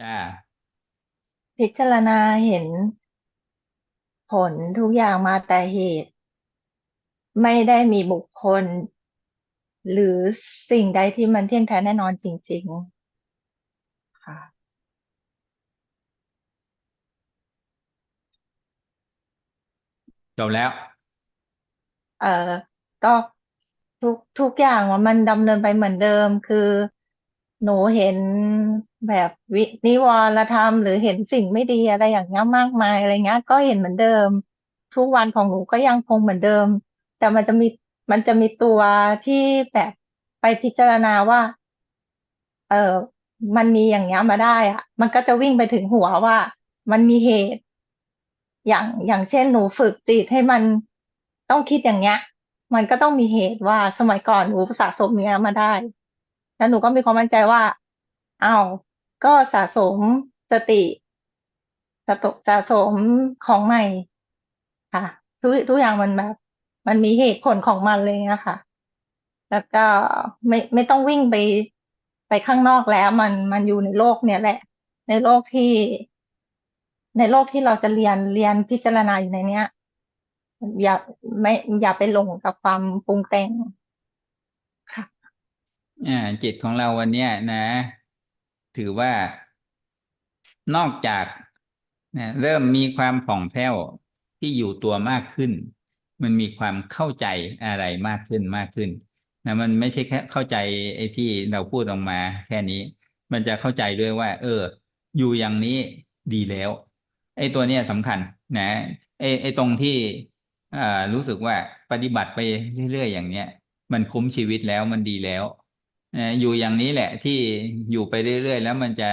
จ้าพิจารณาเห็นผลทุกอย่างมาแต่เหตุ ไม่ได้มีบุคคล หรือสิ่งใดที่มันเที่ยงแท้แน่นอนจริง ๆ ค่ะ จบแล้ว เอ่อก็ทุกทุกอย่างว่ามันดำเนินไปเหมือนเดิม คือหนูเห็น แบบวินิวรธรรม หรือเห็นสิ่งไม่ดีอะไรอย่างเงี้ยมากมายอะไรเงี้ย ก็เห็นเหมือนเดิม ทุกวันของหนูก็ยังคงเหมือนเดิม แต่มันจะมีมันจะมีตัวที่แบบไปพิจารณาว่า เออมันมีอย่างเงี้ยมาได้อะมันก็จะวิ่งไปถึงหัวว่า มันมีเหตุ อย่างอย่างเช่นหนูฝึกจิตให้มันต้องคิดอย่างเงี้ย มันก็ต้องมีเหตุว่าสมัยก่อนหนูสะสมเนี้ยมาได้ แล้วหนูก็มีความมั่นใจว่าอ้าว ก็สะสมสติสะตสะสมของใหม่ค่ะทุกทุกอย่างมันแบบ มันมีเหตุผลของมันเลยนะคะ แล้วก็ไม่ไม่ต้องวิ่งไปไปข้างนอกแล้ว มันมันอยู่ในโลกเนี่ยแหละ ในโลกที่ ในโลกที่เราจะเรียนเรียนพิจารณาอยู่ในเนี้ย อย่าไม่อย่าไปหลงกับความปรุงแต่งค่ะอ่าจิตของเราวันเนี้ยนะ ถือว่านอกจากนะเริ่มมีความผ่องแผ้วที่อยู่ตัวมากขึ้น มันมีความเข้าใจอะไรมากขึ้นมากขึ้นนะมันไม่ใช่แค่เข้าใจไอ้ที่เราพูดออกมา แค่นี้ มันจะเข้าใจด้วยว่า เออ อยู่อย่างนี้ดีแล้ว ไอ้ตัวเนี้ยสำคัญ นะไอ้ไอ้ตรงที่อ่ารู้สึกว่าปฏิบัติไปเรื่อยๆอย่างเนี้ย มันคุ้มชีวิตแล้วมันดีแล้ว อยู่อย่างนี้แหละที่อยู่ไปเรื่อยๆ แล้วมันจะ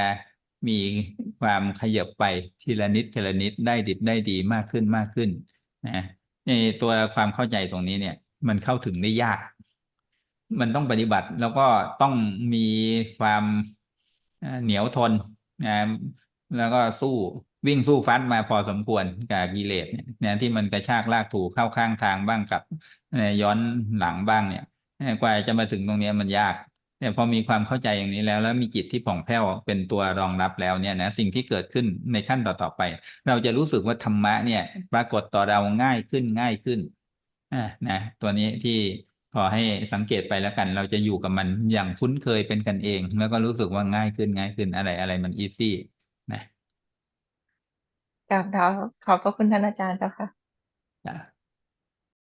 มีความขยับไปทีละนิดทีละนิดได้ดิบได้ดีมากขึ้นมากขึ้นนะในตัวความเข้าใจตรงนี้เนี่ย มันเข้าถึงได้ยาก มันต้องปฏิบัติแล้วก็ต้องมีความเหนียวทนนะแล้วก็สู้วิ่งสู้ฟัดมาพอสมควรกับกิเลสเนี่ยที่มันกระชากลากถูเข้าข้างทางบ้างกับย้อนหลังบ้างเนี่ยกว่าจะมาถึงตรงนี้มันยาก แต่พอมีความเข้าใจอย่างนี้แล้ว แล้วมีจิตที่ผ่องแผ้วเป็นตัวรองรับแล้วเนี่ยนะสิ่งที่เกิดขึ้นในขั้นต่อๆไป เราจะรู้สึกว่าธรรมะเนี่ย ปรากฏต่อเราง่ายขึ้นง่ายขึ้นอ่านะตัวนี้ที่ขอให้สังเกตไปแล้วกัน เราจะอยู่กับมันอย่างคุ้นเคยเป็นกันเอง แล้วก็รู้สึกว่าง่ายขึ้นง่ายขึ้นอะไรอะไรมันอีซี่นะกับเท้าขอบพระคุณท่านอาจารย์เจ้าค่ะจ้ะ